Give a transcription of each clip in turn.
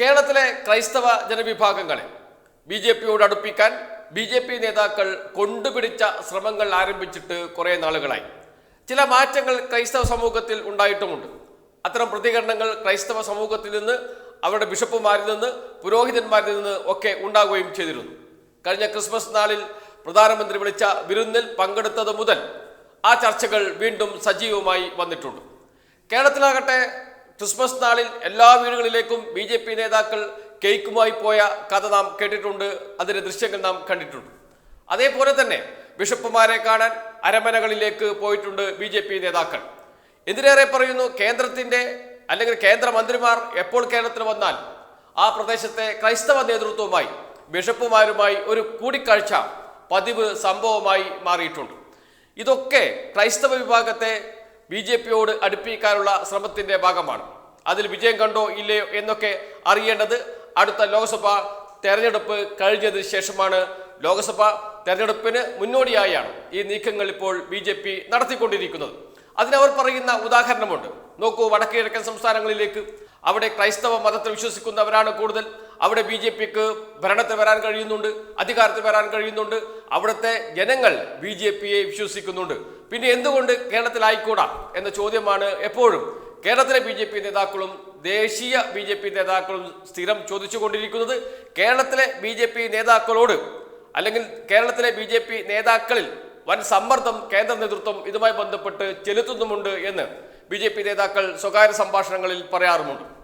കേരളത്തിലെ ക്രൈസ്തവ ജനവിഭാഗങ്ങളെ ബി ജെ പിയോട് അടുപ്പിക്കാൻ ബി ജെ പി നേതാക്കൾ കൊണ്ടുപിടിച്ച ശ്രമങ്ങൾ ആരംഭിച്ചിട്ട് കുറേ നാളുകളായി. ചില മാറ്റങ്ങൾ ക്രൈസ്തവ സമൂഹത്തിൽ ഉണ്ടായിട്ടുമുണ്ട്. അത്തരം പ്രതികരണങ്ങൾ ക്രൈസ്തവ സമൂഹത്തിൽ നിന്ന് അവരുടെ ബിഷപ്പുമാരിൽ നിന്ന് പുരോഹിതന്മാരിൽ നിന്ന് ഒക്കെ ഉണ്ടാകുകയും ചെയ്തിരുന്നു. കഴിഞ്ഞ ക്രിസ്മസ് നാളിൽ പ്രധാനമന്ത്രി വിളിച്ച വിരുന്നിൽ പങ്കെടുത്തത് മുതൽ ആ ചർച്ചകൾ വീണ്ടും സജീവമായി വന്നിട്ടുണ്ട്. കേരളത്തിലാകട്ടെ ക്രിസ്മസ് നാളിൽ എല്ലാ വീടുകളിലേക്കും ബി ജെ പി നേതാക്കൾ കേക്കുമായി പോയ കഥ നാം കേട്ടിട്ടുണ്ട് അതിന്റെ ദൃശ്യങ്ങൾ നാം കണ്ടിട്ടുണ്ട്. അതേപോലെ തന്നെ ബിഷപ്പുമാരെ കാണാൻ അരമനകളിലേക്ക് പോയിട്ടുണ്ട് ബി ജെ പി നേതാക്കൾ. എന്തിനേറെ പറയുന്നു കേന്ദ്രത്തിന്റെ അല്ലെങ്കിൽ കേന്ദ്രമന്ത്രിമാർ എപ്പോൾ കേരളത്തിൽ വന്നാൽ ആ പ്രദേശത്തെ ക്രൈസ്തവ നേതൃത്വവുമായി ബിഷപ്പുമാരുമായി ഒരു കൂടിക്കാഴ്ച പതിവ് സംഭവമായി മാറിയിട്ടുണ്ട്. ഇതൊക്കെ ക്രൈസ്തവ വിഭാഗത്തെ ബി ജെ പിയോട് അടുപ്പിക്കാനുള്ള ശ്രമത്തിന്റെ ഭാഗമാണ്. അതിൽ വിജയം കണ്ടോ ഇല്ലയോ എന്നൊക്കെ അറിയേണ്ടത് അടുത്ത ലോക്സഭ തെരഞ്ഞെടുപ്പ് കഴിഞ്ഞതിന് ശേഷമാണ്. ലോക്സഭ തെരഞ്ഞെടുപ്പിന് മുന്നോടിയായാണ് ഈ നീക്കങ്ങൾ ഇപ്പോൾ ബി ജെ പി നടത്തിക്കൊണ്ടിരിക്കുന്നത്. അതിനവർ പറയുന്ന ഉദാഹരണമുണ്ട്. നോക്കൂ വടക്കു കിഴക്കൻ സംസ്ഥാനങ്ങളിലേക്ക്. അവിടെ ക്രൈസ്തവ മതത്തിൽ വിശ്വസിക്കുന്നവരാണ് കൂടുതൽ. അവിടെ ബി ജെ പിക്ക് ഭരണത്തിൽ വരാൻ കഴിയുന്നുണ്ട് അധികാരത്തിൽ വരാൻ കഴിയുന്നുണ്ട്. അവിടുത്തെ ജനങ്ങൾ ബി ജെ പിയെ വിശ്വസിക്കുന്നുണ്ട്. പിന്നെ എന്തുകൊണ്ട് കേരളത്തിലായിക്കൂടാ എന്ന ചോദ്യമാണ് എപ്പോഴും. കേരളത്തിലെ ബി ജെ പി നേതാക്കളും ദേശീയ ബി ജെ പി നേതാക്കളും സ്ഥിരം ചോദിച്ചുകൊണ്ടിരിക്കുന്നത് കേരളത്തിലെ ബി ജെ പി നേതാക്കളോട് അല്ലെങ്കിൽ കേരളത്തിലെ ബി ജെ പി നേതാക്കളിൽ വൻ സമ്മർദ്ദം കേന്ദ്ര നേതൃത്വം ഇതുമായി ബന്ധപ്പെട്ട് ചെലുത്തുന്നുമുണ്ട് എന്ന് ബി നേതാക്കൾ സ്വകാര്യ സംഭാഷണങ്ങളിൽ പറയാറുമുണ്ട്.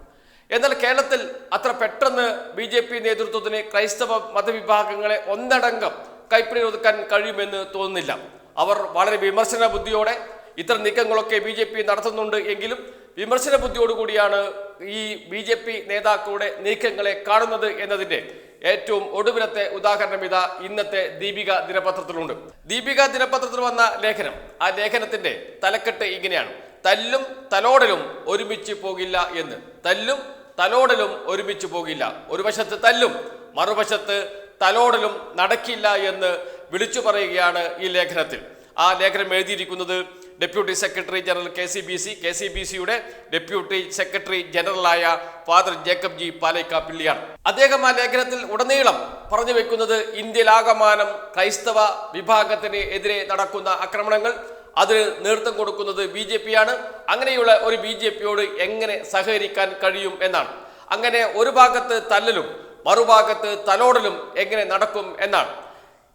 എന്നാൽ കേരളത്തിൽ അത്ര പെട്ടെന്ന് ബി ജെ പി നേതൃത്വത്തിന് ക്രൈസ്തവ മതവിഭാഗങ്ങളെ ഒന്നടങ്കം കൈപ്പിടി ഒതുക്കാൻ കഴിയുമെന്ന് തോന്നുന്നില്ല. അവർ വളരെ വിമർശന ബുദ്ധിയോടെ ഇത്തരം നീക്കങ്ങളൊക്കെ ബി ജെ പി നടത്തുന്നുണ്ട് എങ്കിലും വിമർശന ബുദ്ധിയോടുകൂടിയാണ് ഈ ബി ജെ പി നേതാക്കളുടെ നീക്കങ്ങളെ കാണുന്നത് എന്നതിന്റെ ഏറ്റവും ഒടുവിലത്തെ ഉദാഹരണം ഇതാ ഇന്നത്തെ ദീപിക ദിനപത്രത്തിലുണ്ട്. ദീപിക ദിനപത്രത്തിൽ വന്ന ലേഖനം. ആ ലേഖനത്തിന്റെ തലക്കെട്ട് ഇങ്ങനെയാണ്. തല്ലും തലോടലും ഒരുമിച്ച് പോകില്ല എന്ന്. തല്ലും തലോടലും ഒരുമിച്ച് പോകില്ല. ഒരു വശത്ത് തല്ലും മറുവശത്ത് തലോടലും നടക്കില്ല എന്ന് വിളിച്ചു പറയുകയാണ് ഈ ലേഖനത്തിൽ. ആ ലേഖനം എഴുതിയിരിക്കുന്നത് deputy secretary general K C B C K C B സിയുടെ ഡെപ്യൂട്ടി സെക്രട്ടറി ജനറലായ ഫാദർ ജേക്കബ് ജി പാലയ്ക്കാപ്പിള്ളിയാണ് അദ്ദേഹം ആ ലേഖനത്തിൽ ഉടനീളം പറഞ്ഞു വെക്കുന്നത് ഇന്ത്യയിലാകമാനം ക്രൈസ്തവ വിഭാഗത്തിന് എതിരെ നടക്കുന്ന ആക്രമണങ്ങൾ അതിന് നേതൃത്വം കൊടുക്കുന്നത് ബി ജെ പി ആണ് അങ്ങനെയുള്ള ഒരു ബി ജെ പിയോട് എങ്ങനെ സഹകരിക്കാൻ കഴിയും എന്നാണ്. അങ്ങനെ ഒരു ഭാഗത്ത് തല്ലലും മറുഭാഗത്ത് തലോടലും എങ്ങനെ നടക്കും എന്നാണ്.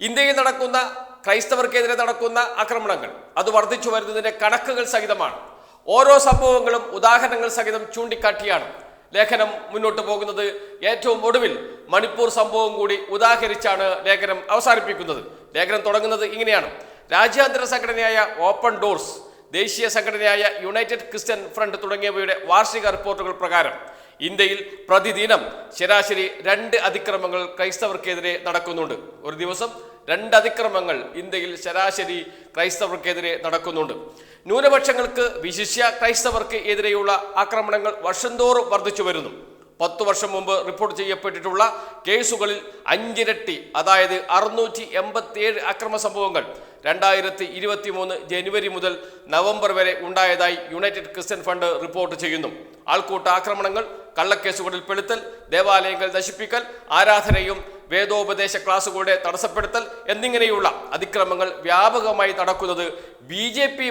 ഇന്ത്യയിൽ നടക്കുന്ന ക്രൈസ്തവർക്കെതിരെ നടക്കുന്ന ആക്രമണങ്ങൾ അത് വർദ്ധിച്ചു വരുന്നതിന്റെ കണക്കുകൾ സഹിതമാണ്. ഓരോ സംഭവങ്ങളും ഉദാഹരണങ്ങൾ സഹിതം ചൂണ്ടിക്കാട്ടിയാണ് ലേഖനം മുന്നോട്ട് പോകുന്നത്. ഏറ്റവും ഒടുവിൽ മണിപ്പൂർ സംഭവം കൂടി ഉദാഹരിച്ചാണ് ലേഖനം അവസാനിപ്പിക്കുന്നത്. ലേഖനം തുടങ്ങുന്നത് ഇങ്ങനെയാണ്. രാജ്യാന്തര സംഘടനയായ ഓപ്പൺ ഡോർസ് ദേശീയ സംഘടനയായ യുണൈറ്റഡ് ക്രിസ്ത്യൻ ഫ്രണ്ട് തുടങ്ങിയവയുടെ വാർഷിക റിപ്പോർട്ടുകൾ പ്രകാരം ഇന്ത്യയിൽ പ്രതിദിനം ശരാശരി രണ്ട് അതിക്രമങ്ങൾ ക്രൈസ്തവർക്കെതിരെ നടക്കുന്നുണ്ട്. ഒരു ദിവസം രണ്ട് അതിക്രമങ്ങൾ ഇന്ത്യയിൽ ശരാശരി ക്രൈസ്തവർക്കെതിരെ നടക്കുന്നുണ്ട്. ന്യൂനപക്ഷങ്ങൾക്ക് വിശിഷ്യ ക്രൈസ്തവർക്ക് എതിരെയുള്ള ആക്രമണങ്ങൾ വർഷം തോറും വർദ്ധിച്ചു വരുന്നു. പത്തു വർഷം മുമ്പ് റിപ്പോർട്ട് ചെയ്യപ്പെട്ടിട്ടുള്ള കേസുകളിൽ അഞ്ചിരട്ടി അതായത് അറുന്നൂറ്റി എൺപത്തിയേഴ് അക്രമ സംഭവങ്ങൾ രണ്ടായിരത്തി ഇരുപത്തി മൂന്ന് ജനുവരി മുതൽ നവംബർ വരെ ഉണ്ടായതായി യുണൈറ്റഡ് ക്രിസ്ത്യൻ ഫണ്ട് റിപ്പോർട്ട് ചെയ്യുന്നു. ആൾക്കൂട്ട ആക്രമണങ്ങൾ കള്ളക്കേസുകളിൽ പെടുത്തൽ ദേവാലയങ്ങൾ നശിപ്പിക്കൽ ആരാധനയും വേദോപദേശ ക്ലാസുകളുടെ തടസ്സപ്പെടുത്തൽ എന്നിങ്ങനെയുള്ള അതിക്രമങ്ങൾ വ്യാപകമായി നടക്കുന്നത് ബി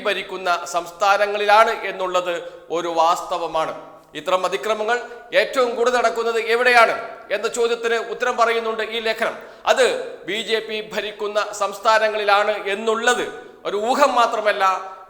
ഭരിക്കുന്ന സംസ്ഥാനങ്ങളിലാണ് എന്നുള്ളത് ഒരു വാസ്തവമാണ്. ഇത്തരം അതിക്രമങ്ങൾ ഏറ്റവും കൂടുതൽ നടക്കുന്നത് എവിടെയാണ് എന്ന ചോദ്യത്തിന് ഉത്തരം പറയുന്നുണ്ട് ഈ ലേഖനം. അത് ബി ജെ പി ഭരിക്കുന്ന സംസ്ഥാനങ്ങളിലാണ് എന്നുള്ളത് ഒരു ഊഹം മാത്രമല്ല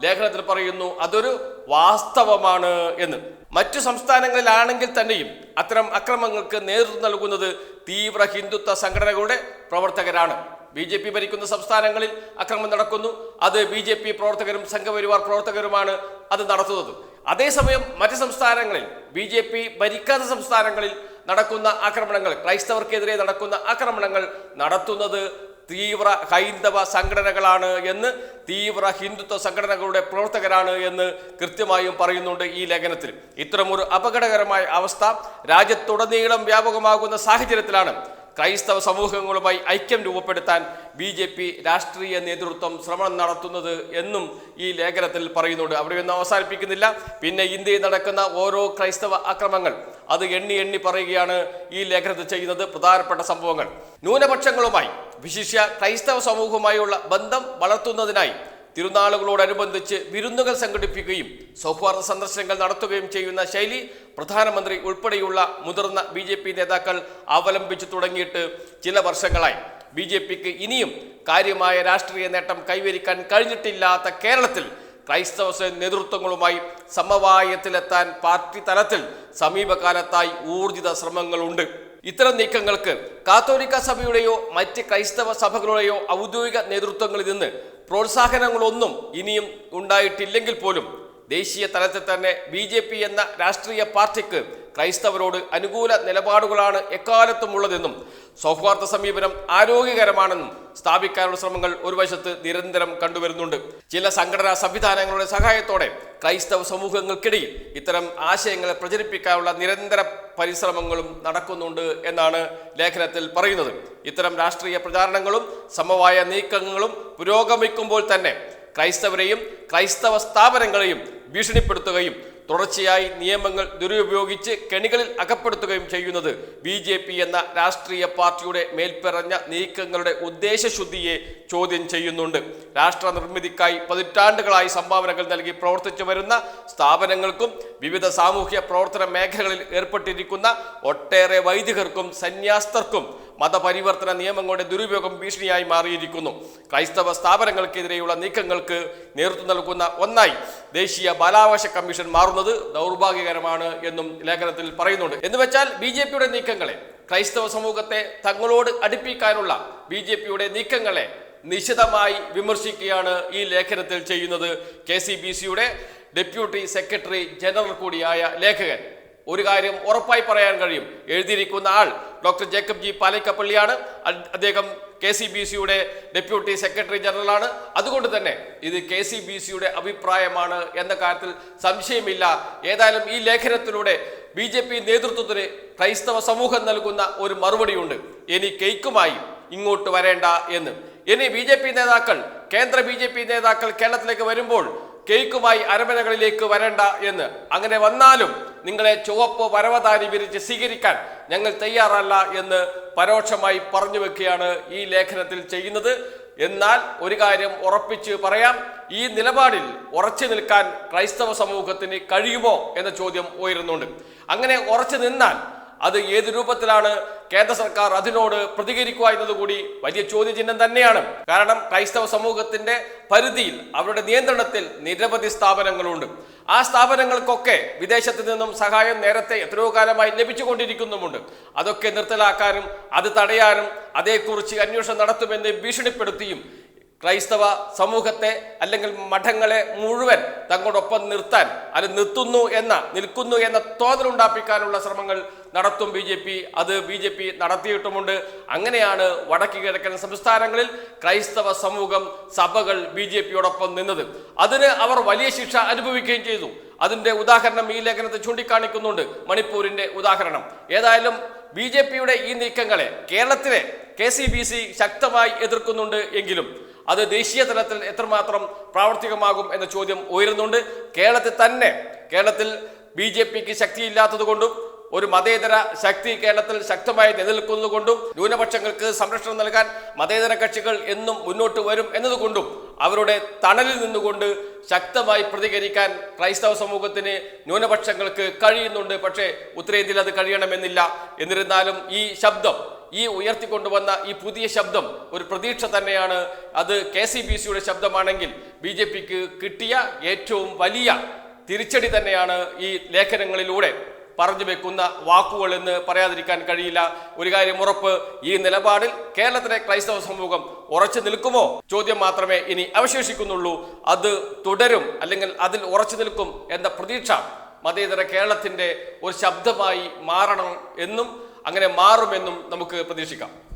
ലേഖനത്തിൽ പറയുന്നു. അതൊരു വാസ്തവമാണ് എന്ന്. മറ്റു സംസ്ഥാനങ്ങളിലാണെങ്കിൽ തന്നെയും അത്തരം അക്രമങ്ങൾക്ക് നേതൃത്വം നൽകുന്നത് തീവ്ര ഹിന്ദുത്വ സംഘടനകളുടെ പ്രവർത്തകരാണ്. ബി ജെ പി ഭരിക്കുന്ന സംസ്ഥാനങ്ങളിൽ അക്രമം നടക്കുന്നു. അത് ബി ജെ പി പ്രവർത്തകരും സംഘപരിവാർ പ്രവർത്തകരുമാണ് അത് നടത്തുന്നത്. അതേസമയം മറ്റ് സംസ്ഥാനങ്ങളിൽ ബി ജെ പി ഭരിക്കാത്ത സംസ്ഥാനങ്ങളിൽ നടക്കുന്ന ആക്രമണങ്ങൾ ക്രൈസ്തവർക്കെതിരെ നടക്കുന്ന ആക്രമണങ്ങൾ നടത്തുന്നത് തീവ്ര ഹൈന്ദവ സംഘടനകളാണ് എന്ന് തീവ്ര ഹിന്ദുത്വ സംഘടനകളുടെ പ്രവർത്തകരാണ് എന്ന് കൃത്യമായും പറയുന്നുണ്ട് ഈ ലേഖനത്തിൽ. ഇത്തരമൊരു അപകടകരമായ അവസ്ഥ രാജ്യത്തുടനീളം വ്യാപകമാകുന്ന സാഹചര്യത്തിലാണ് ക്രൈസ്തവ സമൂഹങ്ങളുമായി ഐക്യം രൂപപ്പെടുത്താൻ ബി ജെ പി രാഷ്ട്രീയ നേതൃത്വം ശ്രമം നടത്തുന്നത് എന്നും ഈ ലേഖനത്തിൽ പറയുന്നുണ്ട്. അവിടെ ഒന്നും അവസാനിപ്പിക്കുന്നില്ല. പിന്നെ ഇന്ത്യയിൽ നടക്കുന്ന ഓരോ ക്രൈസ്തവ അക്രമങ്ങൾ അത് എണ്ണി എണ്ണി പറയുകയാണ് ഈ ലേഖനത്തിൽ ചെയ്യുന്നത്. പ്രധാനപ്പെട്ട സംഭവങ്ങൾ. ന്യൂനപക്ഷങ്ങളുമായി വിശിഷ്യ ക്രൈസ്തവ സമൂഹവുമായുള്ള ബന്ധം വളർത്തുന്നതിനായി തിരുനാളുകളോടനുബന്ധിച്ച് വിരുന്നുകൾ സംഘടിപ്പിക്കുകയും സൗഹാർദ്ദ സന്ദർശനങ്ങൾ നടത്തുകയും ചെയ്യുന്ന ശൈലി പ്രധാനമന്ത്രി ഉൾപ്പെടെയുള്ള മുതിർന്ന ബി ജെ പി നേതാക്കൾ അവലംബിച്ചു തുടങ്ങിയിട്ട് ചില വർഷങ്ങളായി. ബി ജെ പിക്ക് ഇനിയും കാര്യമായ രാഷ്ട്രീയ നേട്ടം കൈവരിക്കാൻ കഴിഞ്ഞിട്ടില്ലാത്ത കേരളത്തിൽ ക്രൈസ്തവ നേതൃത്വങ്ങളുമായി സമവായത്തിലെത്താൻ പാർട്ടി തലത്തിൽ സമീപകാലത്തായി ഊർജിത ശ്രമങ്ങളുണ്ട്. ഇത്തരം നീക്കങ്ങൾക്ക് കാത്തോലിക്ക സഭയുടെയോ മറ്റ് ക്രൈസ്തവ സഭകളുടെയോ ഔദ്യോഗിക നേതൃത്വങ്ങളിൽ നിന്ന് പ്രോത്സാഹനങ്ങളൊന്നും ഇനിയും ഉണ്ടായിട്ടില്ലെങ്കിൽ പോലും ദേശീയ തലത്തിൽ തന്നെ ബി എന്ന രാഷ്ട്രീയ പാർട്ടിക്ക് ക്രൈസ്തവരോട് അനുകൂല നിലപാടുകളാണ് എക്കാലത്തും ഉള്ളതെന്നും സൗഹാർദ്ദ സമീപനം ആരോഗ്യകരമാണെന്നും സ്ഥാപിക്കാനുള്ള ശ്രമങ്ങൾ ഒരു വശത്ത് നിരന്തരം കണ്ടുവരുന്നുണ്ട്. ചില സംഘടനാ സംവിധാനങ്ങളുടെ സഹായത്തോടെ ക്രൈസ്തവ സമൂഹങ്ങൾക്കിടയിൽ ഇത്തരം ആശയങ്ങളെ പ്രചരിപ്പിക്കാനുള്ള നിരന്തര പരിശ്രമങ്ങളും നടക്കുന്നുണ്ട് എന്നാണ് ലേഖനത്തിൽ പറയുന്നത്. ഇത്തരം രാഷ്ട്രീയ പ്രചാരണങ്ങളും സമവായ നീക്കങ്ങളും പുരോഗമിക്കുമ്പോൾ തന്നെ ക്രൈസ്തവരെയും ക്രൈസ്തവ സ്ഥാപനങ്ങളെയും ഭീഷണിപ്പെടുത്തുകയും തുടർച്ചയായി നിയമങ്ങൾ ദുരുപയോഗിച്ച് കെണികളിൽ അകപ്പെടുത്തുകയും ചെയ്യുന്നത് ബി ജെ പി എന്ന രാഷ്ട്രീയ പാർട്ടിയുടെ മേൽപ്പറഞ്ഞ നീക്കങ്ങളുടെ ഉദ്ദേശശുദ്ധിയെ ചോദ്യം ചെയ്യുന്നുണ്ട്. രാഷ്ട്ര നിർമ്മിതിക്കായി പതിറ്റാണ്ടുകളായി സംഭാവനകൾ നൽകി പ്രവർത്തിച്ചു വരുന്ന സ്ഥാപനങ്ങൾക്കും വിവിധ സാമൂഹ്യ പ്രവർത്തന മേഖലകളിൽ ഏർപ്പെട്ടിരിക്കുന്ന ഒട്ടേറെ വൈദികർക്കും സന്യാസ്തർക്കും മതപരിവർത്തന നിയമങ്ങളുടെ ദുരുപയോഗം ഭീഷണിയായി മാറിയിരിക്കുന്നു. ക്രൈസ്തവ സ്ഥാപനങ്ങൾക്കെതിരെയുള്ള നീക്കങ്ങൾക്ക് നേതൃത്വം നൽകുന്ന ഒന്നായി ദേശീയ ബാലാവകാശ കമ്മീഷൻ മാറുന്നത് ദൗർഭാഗ്യകരമാണ് എന്നും ലേഖനത്തിൽ പറയുന്നുണ്ട്. എന്ന് വെച്ചാൽ ബി ജെ പിയുടെ നീക്കങ്ങളെ ക്രൈസ്തവ സമൂഹത്തെ തങ്ങളോട് അടുപ്പിക്കാനുള്ള ബി ജെ പിയുടെ നീക്കങ്ങളെ നിശിതമായി വിമർശിക്കുകയാണ് ഈ ലേഖനത്തിൽ ചെയ്യുന്നത് കെ സി ബി സിയുടെ ഡെപ്യൂട്ടി സെക്രട്ടറി ജനറൽ കൂടിയായ ലേഖകൻ. ഒരു കാര്യം ഉറപ്പായി പറയാൻ കഴിയും. എഴുതിയിരിക്കുന്ന ആൾ ഡോക്ടർ ജേക്കബ് ജി പാലക്കപ്പള്ളിയാണ്. അദ്ദേഹം കെ സി ബി സിയുടെ ഡെപ്യൂട്ടി സെക്രട്ടറി ജനറൽ ആണ് അതുകൊണ്ട് തന്നെ ഇത് കെ സി ബി സിയുടെ അഭിപ്രായമാണ് എന്ന കാര്യത്തിൽ സംശയമില്ല. ഏതായാലും ഈ ലേഖനത്തിലൂടെ ബി ജെ പി നേതൃത്വത്തിന് ക്രൈസ്തവ സമൂഹം നൽകുന്ന ഒരു മറുപടിയുണ്ട്. ഇനി കേക്കുമായി ഇങ്ങോട്ട് വരേണ്ട എന്ന്. ഇനി ബി നേതാക്കൾ കേന്ദ്ര ബി നേതാക്കൾ കേരളത്തിലേക്ക് വരുമ്പോൾ കേക്കുമായി അരമനകളിലേക്ക് വരണ്ട എന്ന്. അങ്ങനെ വന്നാലും നിങ്ങളെ ചുവപ്പ് പരവതാനി വിരിച്ച് സ്വീകരിക്കാൻ ഞങ്ങൾ തയ്യാറല്ല എന്ന് പരോക്ഷമായി പറഞ്ഞു വെക്കുകയാണ് ഈ ലേഖനത്തിൽ ചെയ്യുന്നത്. എന്നാൽ ഒരു കാര്യം ഉറപ്പിച്ച് പറയാം. ഈ നിലപാടിൽ ഉറച്ചു നിൽക്കാൻ ക്രൈസ്തവ സമൂഹത്തിന് കഴിയുമോ എന്ന ചോദ്യം ഉയരുന്നുണ്ട്. അങ്ങനെ ഉറച്ചു നിന്നാൽ അത് ഏത് രൂപത്തിലാണ് കേന്ദ്ര സർക്കാർ അതിനോട് പ്രതികരിക്കുക എന്നതുകൂടി വലിയ ചോദ്യചിഹ്നം തന്നെയാണ്. കാരണം ക്രൈസ്തവ സമൂഹത്തിന്റെ പരിധിയിൽ അവരുടെ നിയന്ത്രണത്തിൽ നിരവധി സ്ഥാപനങ്ങളുണ്ട്. ആ സ്ഥാപനങ്ങൾക്കൊക്കെ വിദേശത്ത് നിന്നും സഹായം നേരത്തെ എത്രയോ കാലമായി ലഭിച്ചുകൊണ്ടിരിക്കുന്നുമുണ്ട്. അതൊക്കെ നിർത്തലാക്കാനും അത് തടയാനും അതേക്കുറിച്ച് അന്വേഷണം നടത്തുമെന്ന് ഭീഷണിപ്പെടുത്തിയും ക്രൈസ്തവ സമൂഹത്തെ അല്ലെങ്കിൽ മഠങ്ങളെ മുഴുവൻ തങ്ങളോടൊപ്പം നിർത്താൻ അത് നിർത്തുന്നു എന്ന നിൽക്കുന്നു എന്ന തോന്നലുണ്ടാപ്പിക്കാനുള്ള ശ്രമങ്ങൾ നടത്തും ബി ജെ പി അത് ബി ജെ പി നടത്തിയിട്ടുമുണ്ട്. അങ്ങനെയാണ് വടക്ക് കിഴക്കൻ സംസ്ഥാനങ്ങളിൽ ക്രൈസ്തവ സമൂഹം സഭകൾ ബി ജെ പിയോടൊപ്പം നിന്നത്. അതിന് അവർ വലിയ ശിക്ഷ അനുഭവിക്കുകയും ചെയ്തു. അതിന്റെ ഉദാഹരണം ഈ ലേഖനത്തിൽ ചൂണ്ടിക്കാണിക്കുന്നുണ്ട്. മണിപ്പൂരിന്റെ ഉദാഹരണം. ഏതായാലും ബി ജെ പിയുടെ ഈ നീക്കങ്ങളെ കേരളത്തിലെ കെ സി ബി സി ശക്തമായി എതിർക്കുന്നുണ്ട് എങ്കിലും അത് ദേശീയ തലത്തിൽ എത്രമാത്രം പ്രാവർത്തികമാകും എന്ന ചോദ്യം ഉയരുന്നുണ്ട്. കേരളത്തിൽ തന്നെ കേരളത്തിൽ ബി ജെ പിക്ക് ശക്തിയില്ലാത്തത് കൊണ്ടും ഒരു മതേതര ശക്തി കേരളത്തിൽ ശക്തമായി നിലനിൽക്കുന്നതുകൊണ്ടും ന്യൂനപക്ഷങ്ങൾക്ക് സംരക്ഷണം നൽകാൻ മതേതര കക്ഷികൾ എന്നും മുന്നോട്ട് വരും എന്നതുകൊണ്ടും അവരുടെ തണലിൽ നിന്നുകൊണ്ട് ശക്തമായി പ്രതികരിക്കാൻ ക്രൈസ്തവ സമൂഹത്തിന് ന്യൂനപക്ഷങ്ങൾക്ക് കഴിയുന്നുണ്ട്. പക്ഷേ ഉത്തരേന്ത്യയിൽ അത് കഴിയണമെന്നില്ല. എന്നിരുന്നാലും ഈ ശബ്ദം ഈ ഉയർത്തിക്കൊണ്ടുവന്ന ഈ പുതിയ ശബ്ദം ഒരു പ്രതീക്ഷ തന്നെയാണ്. അത് കെ സി ബി സിയുടെ ശബ്ദമാണെങ്കിൽ ബി ജെ പിക്ക് കിട്ടിയ ഏറ്റവും വലിയ തിരിച്ചടി തന്നെയാണ് ഈ ലേഖനങ്ങളിലൂടെ പറഞ്ഞു വെക്കുന്ന വാക്കുകൾ എന്ന് പറയാതിരിക്കാൻ കഴിയില്ല. ഒരു കാര്യം ഉറപ്പ് ഈ നിലപാടിൽ കേരളത്തിലെ ക്രൈസ്തവ സമൂഹം ഉറച്ചു നിൽക്കുമോ? ചോദ്യം മാത്രമേ ഇനി അവശേഷിക്കുന്നുള്ളൂ. അത് തുടരും അല്ലെങ്കിൽ അതിൽ ഉറച്ചു നിൽക്കും എന്ന പ്രതീക്ഷ മതേതര കേരളത്തിന്റെ ഒരു ശബ്ദമായി മാറണം എന്നും അങ്ങനെ മാറുമെന്നും നമുക്ക് പ്രതീക്ഷിക്കാം.